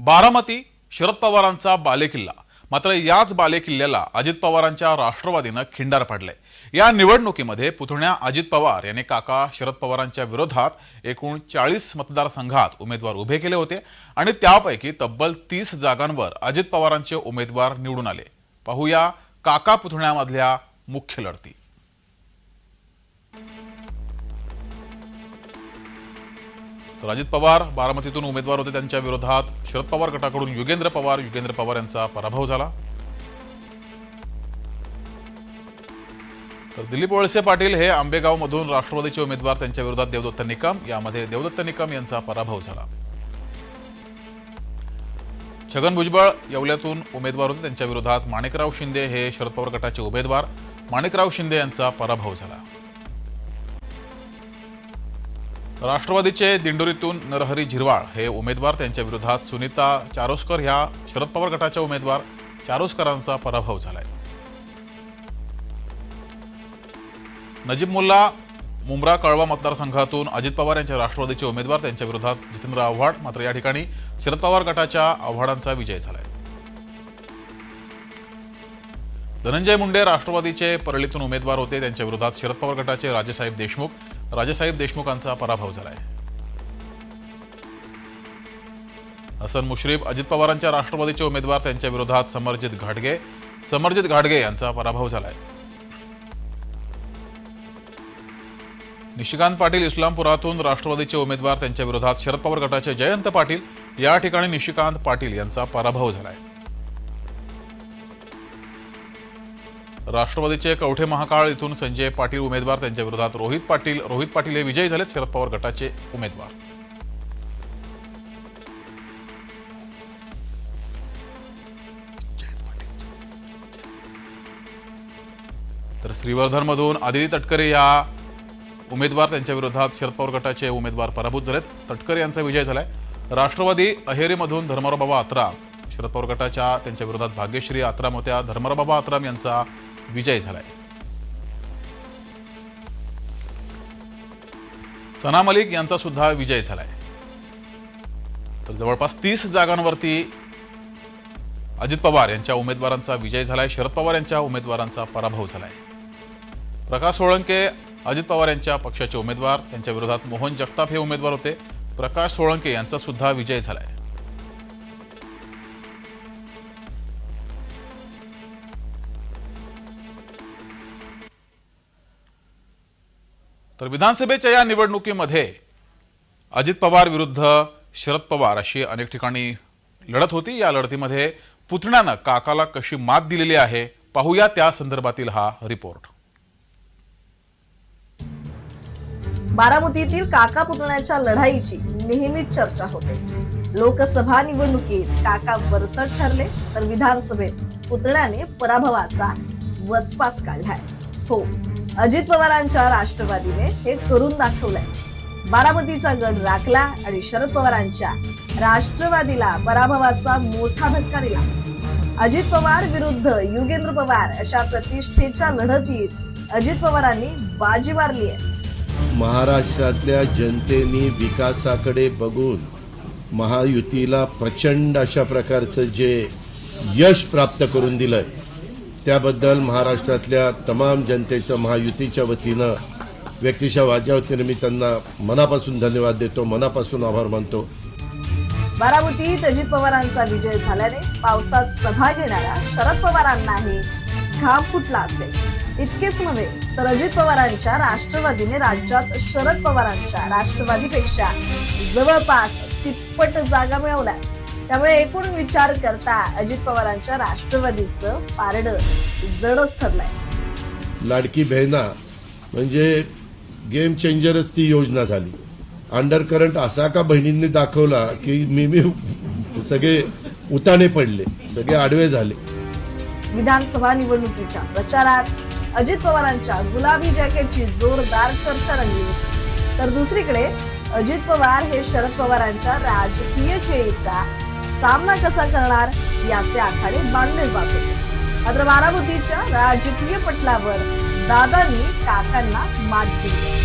बारामती शरद पवारांचा बालेकिल्ला. मात्र याच बालेकिल्ल्याला अजित पवारांच्या राष्ट्रवादीनं खिंडार पाडलंय. या निवडणुकीमध्ये पुतण्या अजित पवार यांनी काका शरद पवारांच्या विरोधात एकूण चाळीस मतदारसंघात उमेदवार उभे केले होते आणि त्यापैकी तब्बल तीस जागांवर अजित पवारांचे उमेदवार निवडून आले. पाहूया काका पुतण्यामधल्या मुख्य लढती. तर अजित पवार बारामतीतून उमेदवार होते त्यांच्या विरोधात. शरद पवार गटाकडून युगेंद्र पवार युगेंद्र पवार यांचा पराभव झाला. तर दिलीप वळसे पाटील हे आंबेगावमधून राष्ट्रवादीचे उमेदवार त्यांच्या विरोधात देवदत्त निकम यामध्ये देवदत्त निकम यांचा पराभव झाला. छगन भुजबळ येवल्यातून उमेदवार होते त्यांच्या विरोधात माणिकराव शिंदे हे शरद पवार गटाचे उमेदवार. माणिकराव शिंदे यांचा पराभव झाला. राष्ट्रवादीचे दिंडोरीतून नरहरी झिरवाळ हे उमेदवार त्यांच्या विरोधात सुनीता चारोस्कर ह्या शरद पवार गटाच्या उमेदवार चारोस्करांचा पराभव झालाय. नजीब मुल्ला मुंब्रा कळवा मतदारसंघातून अजित पवार यांच्या राष्ट्रवादीचे उमेदवार त्यांच्या विरोधात जितेंद्र आव्हाड मात्र या ठिकाणी शरद पवार गटाच्या आव्हाडांचा विजय झालाय. धनंजय मुंडे राष्ट्रवादीचे परळीतून उमेदवार होते त्यांच्या विरोधात शरद पवार गटाचे राजेसाहेब देशमुख राजेसाहेब देशमुखांचा पराभव झालाय. हसन मुश्रीफ अजित पवारांच्या राष्ट्रवादीचे उमेदवार त्यांच्या विरोधात समरजित घाटगे समरजित घाटगे यांचा पराभव झालाय. निशिकांत पाटील इस्लामपुरातून राष्ट्रवादीचे उमेदवार त्यांच्या विरोधात शरद पवार गटाचे जयंत पाटील या ठिकाणी निशिकांत पाटील यांचा पराभव झालाय. राष्ट्रवादीचे कवठे महाकाळ इथून संजय पाटील उमेदवार त्यांच्या विरोधात रोहित पाटील रोहित पाटील हे विजयी झालेत शरद पवार गटाचे उमेदवार. तर श्रीवर्धनमधून आदिती तटकरे या उमेदवार त्यांच्या विरोधात शरद पवार गटाचे उमेदवार पराभूत झालेत. तटकरे यांचा विजय झालाय. राष्ट्रवादी अहेरीमधून धर्मराव बाबा अत्रा शरद पवार गटाच्या त्यांच्या विरोधात भाग्यश्री आत्राम होत्या. धर्मराबाबा आत्राम यांचा विजय झालाय. सना मलिक यांचा सुद्धा विजय झालाय. तर जवळपास तीस जागांवरती अजित पवार यांच्या उमेदवारांचा विजय झालाय. शरद पवार यांच्या उमेदवारांचा पराभव झालाय. प्रकाश सोळंके अजित पवार यांच्या पक्षाचे उमेदवार त्यांच्या विरोधात मोहन जगताप हे उमेदवार होते. प्रकाश सोळंके यांचा सुद्धा विजय झालाय. तर विधानसभेच्या या निवडणुकीमध्ये अजित पवार विरुद्ध शरद पवार अशी अनेक ठिकाणी लढत होती. या लढतीमध्ये पुतण्यानं काकाला कशी मात दिलेली आहे पाहूया त्या संदर्भातील हा रिपोर्ट. बारामतीतील काका पुतण्याच्या लढाईची नेहमीच चर्चा होते. लोकसभा निवडणुकीत काका वरचढ ठरले तर विधानसभेत पुतण्याने पराभवाचा वचपाच काढलाय. हो अजित पवारांच्या राष्ट्रवादीने हे करून दाखवलंय. बारामतीचा गड राखला आणि शरद पवारांच्या राष्ट्रवादीला पराभवाचा मोठा धक्का दिला. अजित पवार विरुद्ध युगेंद्र पवार अशा प्रतिष्ठेच्या लढतीत अजित पवारांनी बाजी मारली आहे महाराष्ट्रातल्या जनतेने विकासाकडे बघून महायुतीला प्रचंड अशा प्रकारचं जे यश प्राप्त करून दिलंय. त्याबद्दल महाराष्ट्रातल्या तमाम जनतेचं महायुतीच्या वतीनं व्यक्तिशा माझ्या वतीनं मी त्यांना मनापासून धन्यवाद देतो मनापासून आभार मानतो. बारामतीत अजित पवारांचा विजय झाल्याने पावसात सभा घेणाऱ्या शरद पवारांनाही घाम फुटला असेल. इतकेच नव्हे तर अजित पवारांच्या राष्ट्रवादीने राज्यात शरद पवारांच्या राष्ट्रवादीपेक्षा जवळपास तिप्पट जागा मिळवल्या. त्यामुळे एकूण विचार करता अजित पवारांच्या राष्ट्रवादीचं पारड जडच ठरलंय. लाडकी बहिणा म्हणजे गेम चेंजरच ती योजना झाली. अंडर करंट असा का बहिणींनी दाखवला की मी मी सगळे उताने पडले सगळे आडवे झाले. विधानसभा निवडणुकीच्या प्रचारात अजित पवारांच्या गुलाबी जॅकेटची जोरदार चर्चा रंगली. होती तर दुसरीकडे अजित पवार हे शरद पवारांच्या राजकीय खेळीचा सामना कसा करणार याचे आखाडे बांधले जात. होते मात्र बारामतीच्या राजकीय पटलावर दादांनी काकांना मात दिली